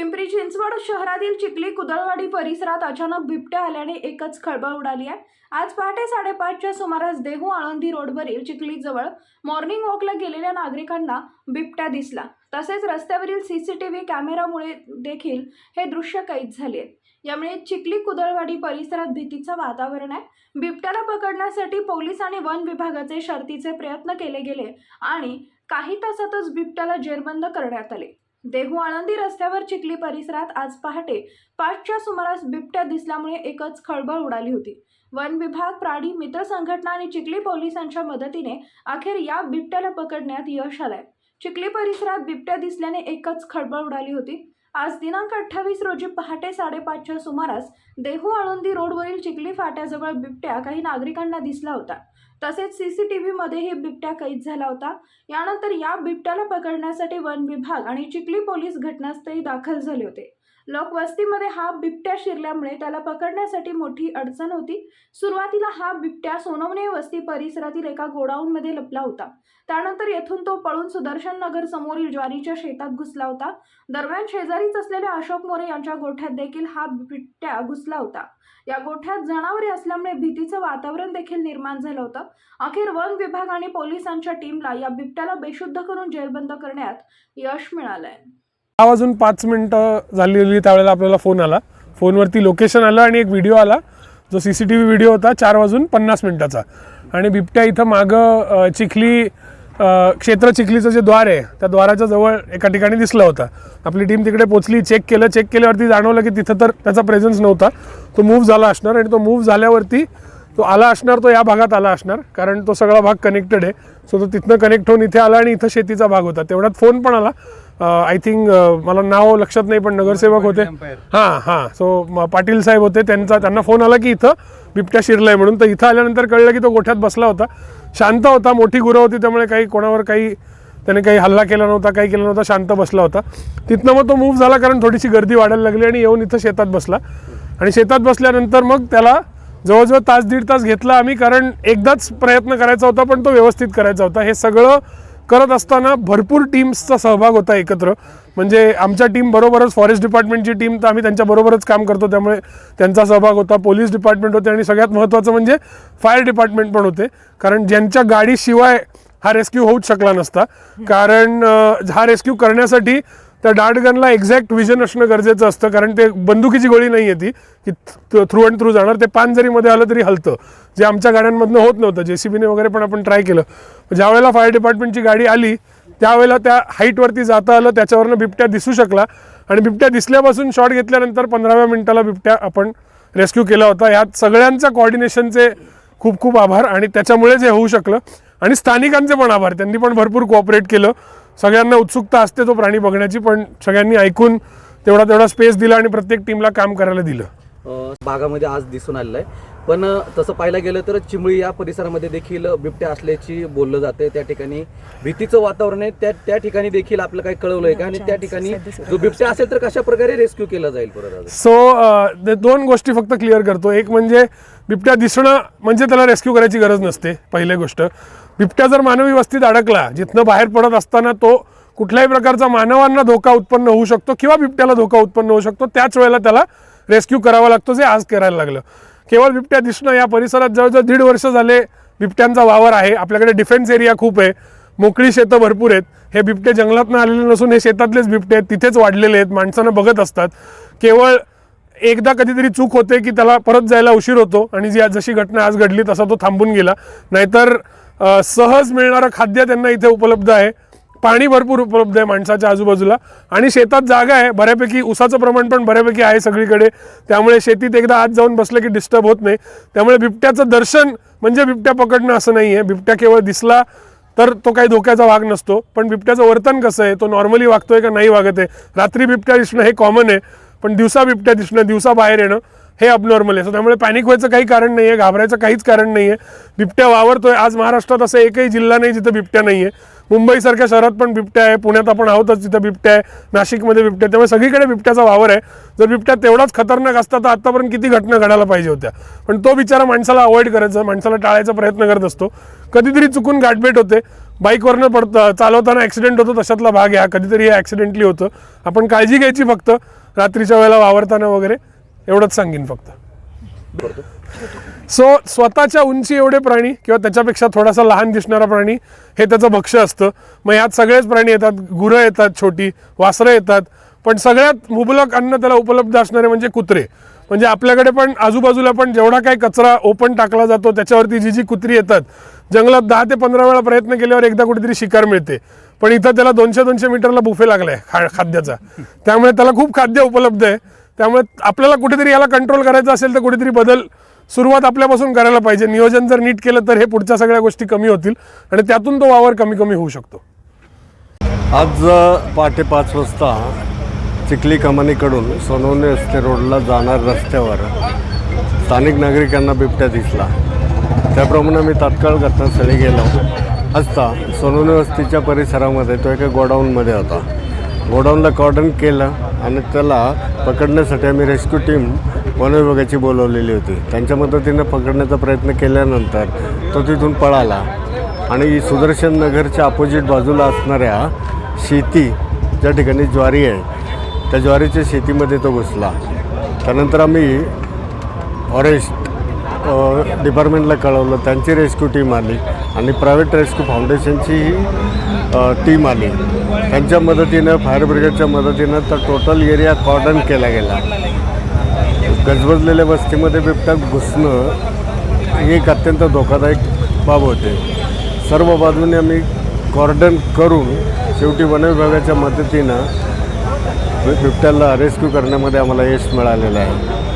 पिंपरी चिंचवड शहरातील चिखली कुदळवाडी परिसरात अचानक बिबट्या आल्याने एकच खळबळ उडाली आहे. आज पहाटे साडेपाचच्या सुमारास देहू आळंदी रोडवरील चिखलीजवळ मॉर्निंग वॉकला गेलेल्या नागरिकांना बिबट्या दिसला. तसेच रस्त्यावरील सी सी टी व्ही कॅमेरामुळे देखील हे दृश्य कैद झाले आहेत यामुळे चिखली कुदळवाडी परिसरात भीतीचं वातावरण आहे. बिबट्याला पकडण्यासाठी पोलीस आणि वन विभागाचे शर्तीचे प्रयत्न केले गेले आणि काही तासातच बिबट्याला जेरबंद करण्यात आले. देहू आळंदी रस्त्यावर चिखली परिसरात आज पहाटे पाचच्या सुमारास बिबट्या दिसल्यामुळे एकच खळबळ उडाली होती. वन विभाग प्राणी मित्र संघटना आणि चिखली पोलिसांच्या मदतीने अखेर या बिबट्याला पकडण्यात यश आलंय. चिखली परिसरात बिबट्या दिसल्याने एकच खळबळ उडाली होती. आज दिनांक अठ्ठावीस रोजी पहाटे साडेपाचच्या सुमारास देहू आळंदी रोडवरील चिखली फाट्याजवळ बिबट्या काही नागरिकांना दिसला होता. तसेच सीसीटीव्ही व्हीमध्येही बिबट्या कैद झाला होता. यानंतर या बिबट्याला पकडण्यासाठी वन विभाग आणि चिखली पोलीस घटनास्थळी दाखल झाले होते. लोकवस्तीमध्ये हा बिबट्या शिरल्यामुळे त्याला पकडण्यासाठी मोठी अडचण होती. सुरुवातीला हा बिबट्या सोनवणे वस्ती परिसरातील एका गोडाऊनमध्ये लपला होता. त्यानंतर येथून तो पळून सुदर्शन नगर समोरील ज्वारीच्या शेतात घुसला होता. दरम्यान शेजारीच असलेल्या अशोक मोरे यांच्या गोठ्यात देखील हा बिबट्या घुसला होता. या गोठ्यात जनावरे असल्यामुळे भीतीचं वातावरण देखील निर्माण झालं होतं. अखेर वन विभाग आणि पोलिसांच्या टीमला या बिबट्याला बेशुद्ध करून जेलबंद करण्यात यश मिळालंय. दहा वाजून पाच मिनटं झालेली त्यावेळेला आपल्याला फोन आला. फोनवरती लोकेशन आलं आणि एक व्हिडिओ आला. जो C C T V video होता चार वाजून पन्नास मिनटाचा. आणि बिबट्या इथं मागं चिखली क्षेत्र चिखलीचं जे द्वार आहे त्या द्वाराच्या जवळ एका ठिकाणी दिसला होता. आपली टीम तिकडे पोचली चेक केलं. चेक केल्यावरती जाणवलं की तिथं तर त्याचा प्रेझेन्स नव्हता. तो मूव्ह झाला असणार आणि तो मूव्ह झाल्यावरती तो आला असणार तो या भागात आला असणार. कारण तो सगळा भाग कनेक्टेड आहे. सो तो तिथनं कनेक्ट होऊन इथे आला आणि इथं शेतीचा भाग होता. तेवढ्यात फोन पण आला. आय थिंक मला नाव लक्षात नाही पण नगरसेवक होते. हां हां. सो पाटील साहेब होते. त्यांचा त्यांना फोन आला की इथं बिबट्या शिरलाय म्हणून. तर इथं आल्यानंतर कळलं की तो गोठ्यात बसला होता. शांत होता. मोठी गुरं होती. त्यामुळे काही कोणावर काही त्याने काही हल्ला केला नव्हता काही केला नव्हता. शांत बसला होता. तिथनं मग तो मूव्ह झाला कारण थोडीशी गर्दी वाढायला लागली आणि येऊन इथं शेतात बसला. आणि शेतात बसल्यानंतर मग त्याला जवळजवळ तास दीड तास घेतला आम्ही कारण एकदाच प्रयत्न करायचा होता पण तो व्यवस्थित करायचा होता. हे सगळं करत असताना भरपूर टीम्सचा सहभाग होता एकत्र. म्हणजे आमच्या टीम बरोबरच फॉरेस्ट डिपार्टमेंटची टीम तर आम्ही त्यांच्याबरोबरच काम करतो त्यामुळे त्यांचा सहभाग होता. पोलीस डिपार्टमेंट होते आणि सगळ्यात महत्त्वाचं म्हणजे फायर डिपार्टमेंट पण होते. कारण ज्यांच्या गाडीशिवाय हा रेस्क्यू होऊच शकला नसता. कारण हा रेस्क्यू करण्यासाठी त्या डार्टगनला एक्झॅक्ट विजन असणं गरजेचं असतं कारण ते बंदुकीची गोळी नाही आहे ती. की थ्रू अँड थ्रू जाणार. ते पान जरी मध्ये आलं तरी हलतं. जे आमच्या गाड्यांमधनं होत नव्हतं जे सी बीने वगैरे पण आपण ट्राय केलं. ज्यावेळेला फायर डिपार्टमेंटची गाडी आली त्यावेळेला त्या हाईटवरती जाता आलं त्याच्यावरनं बिबट्या दिसू शकला. आणि बिबट्या दिसल्यापासून शॉट घेतल्यानंतर पंधराव्या मिनिटाला बिबट्या आपण रेस्क्यू केला होता. यात सगळ्यांचा कॉर्डिनेशनचे खूप खूप आभार. आणि त्याच्यामुळेच हे होऊ शकलं. आणि स्थानिकांचे पण आभार. त्यांनी पण भरपूर कोऑपरेट केलं. सगळ्यांना उत्सुकता असते तो प्राणी बघण्याची पण सगळ्यांनी ऐकून तेवढा तेवढा स्पेस दिला आणि प्रत्येक टीमला काम करायला दिलं. भागामध्ये आज दिसून आलेलं आहे. पण तसं पाहायला गेलं तर चिमळी या परिसरामध्ये देखील बिबट्या असल्याची बोललं जाते त्या ठिकाणी. भीतीचं वातावरण आहे त्या त्या ठिकाणी देखील आपलं काही कळवलंय का? आणि त्या ठिकाणी जो बिबट्या असेल तर कशा प्रकारे रेस्क्यू केला जाईल परत? सो दोन गोष्टी फक्त क्लिअर करतो. एक म्हणजे बिबट्या दिसणं म्हणजे त्याला रेस्क्यू करायची गरज नसते पहिली गोष्ट. बिबट्या जर मानवी वस्तीत अडकला जिथनं बाहेर पडत असताना तो कुठल्याही प्रकारचा मानवांना धोका उत्पन्न होऊ शकतो किंवा बिबट्याला धोका उत्पन्न होऊ शकतो त्याच वेळेला त्याला रेस्क्यू करावा लागतो जे आज करायला लागलं. केवळ बिबट्या दिसणं या परिसरात जवळजवळ दीड वर्ष झाले बिबट्यांचा वावर आहे. आपल्याकडे डिफेन्स एरिया खूप आहे. मोकळी शेतं भरपूर आहेत. हे बिबटे जंगलातनं आलेले नसून हे शेतातलेच बिबटे आहेत. तिथेच वाढलेले आहेत. माणसानं बघत असतात. केवळ एकदा कधीतरी चूक होते की त्याला परत जायला उशीर होतो आणि जी आज जशी घटना आज घडली तसा तो थांबून गेला. नाहीतर सहज मिळणारं खाद्य त्यांना इथे उपलब्ध आहे. पाणी भरपूर उपलब्ध आहे माणसाच्या आजूबाजूला. आणि शेतात जागा आहे बऱ्यापैकी उसाचं प्रमाण पण बऱ्यापैकी आहे सगळीकडे. त्यामुळे शेतीत एकदा आत जाऊन बसलं की डिस्टर्ब होत नाही. त्यामुळे बिबट्याचं दर्शन म्हणजे बिबट्या पकडणं असं नाही आहे. बिबट्या केवळ दिसला तर तो काही धोक्याचा भाग नसतो. पण बिबट्याचं वर्तन कसं आहे? तो नॉर्मली वागतोय का नाही वागत आहे? रात्री बिबट्या दिसणं हे कॉमन आहे. पण दिवसा बिबट्या दिसणं दिवसा बाहेर येणं हे अबनॉर्मल आहे. सो त्यामुळे पॅनिक व्हायचं काही कारण नाही आहे घाबरायचं काहीच कारण नाही आहे बिबट्या वावरतोय. आज महाराष्ट्रात असं एकही जिल्हा नाही जिथं बिबट्या नाही आहे मुंबईसारख्या शहरात पण बिबट्या आहे पुण्यात आपण आहोतच तिथं बिबट्या आहे नाशिकमध्ये बिबट्या त्यामुळे सगळीकडे बिबट्याचा वावर आहे. जर बिबट्या तेवढाच खतरनाक असता तर आत्तापर्यंत किती घटना घडायला पाहिजे होत्या? पण तो बिचारा माणसाला अवॉइड करायचा माणसाला टाळायचा प्रयत्न करत असतो. कधीतरी चुकून गाठभेट होते. बाईकवरनं पडतं चालवताना ॲक्सिडेंट होतो तशातला भाग आहे कधीतरी हे ॲक्सिडेंटली होतं. आपण काळजी घ्यायची फक्त. रात्रीच्या वेळेला वावरताना वगैरे एवढंच सांगेन फक्त. करतो सो स्वतःच्या उंची एवढे प्राणी किंवा त्याच्यापेक्षा थोडासा लहान दिसणारा प्राणी हे त्याचं भक्ष्य असतं. मग यात सगळेच प्राणी येतात गुरं येतात छोटी वासरं येतात. पण सगळ्यात मुबलक अन्न त्याला उपलब्ध असणारे म्हणजे कुत्रे. म्हणजे आपल्याकडे पण आजूबाजूला पण जेवढा काही कचरा ओपन टाकला जातो त्याच्यावरती जी जी कुत्री येतात जंगलात दहा ते पंधरा वेळा प्रयत्न केल्यावर एकदा कुठेतरी शिकार मिळते. पण इथं त्याला दोनशे दोनशे मीटरला बुफे लागलाय खा खाद्याचा. त्यामुळे त्याला खूप खाद्य उपलब्ध आहे. त्यामुळे आपल्याला कुठेतरी याला कंट्रोल करायचं असेल तर कुठेतरी बदल सुरुवात आपल्यापासून करायला पाहिजे. नियोजन जर नीट केलं तर हे पुढच्या सगळ्या गोष्टी कमी होतील आणि त्यातून तो वावर कमी कमी होऊ शकतो. आज पहाटे पाच वाजता चिखली कमानीकडून सोनवणे रस्ते रोडला जाणार रस्त्यावर स्थानिक नागरिकांना बिबट्या दिसला. त्याप्रमाणे मी तात्काळ घटनास्थळी गेलो. असता सोनवणे वस्तीच्या परिसरामध्ये तो एका गोडाऊनमध्ये होता. गोडाऊनला कॉर्डन केलं आणि त्याला पकडण्यासाठी आम्ही रेस्क्यू टीम वन विभागाची बोलवलेली होती. त्यांच्या मदतीनं पकडण्याचा प्रयत्न केल्यानंतर तो तिथून पळाला. आणि सुदर्शन नगरच्या अपोजिट बाजूला असणाऱ्या शेती ज्या ठिकाणी ज्वारी आहे त्या ज्वारीच्या शेतीमध्ये तो घुसला. त्यानंतर आम्ही फॉरेस्ट डिपार्टमेंटला कळवलं. त्यांची रेस्क्यू टीम आली आणि प्रायव्हेट रेस्क्यू फाउंडेशनचीही टीम आली. त्यांच्या मदतीनं फायर ब्रिगेडच्या मदतीनं तर टोटल एरिया कॉर्डन केला गेला. गजबजलेल्या वस्तीमध्ये बिबट्या घुसणं ही एक अत्यंत धोकादायक बाब होते. सर्व बाजूने आम्ही कॉर्डन करून शेवटी वन विभागाच्या मदतीनं बिबट्याला रेस्क्यू करण्यामध्ये आम्हाला यश मिळालेलं आहे.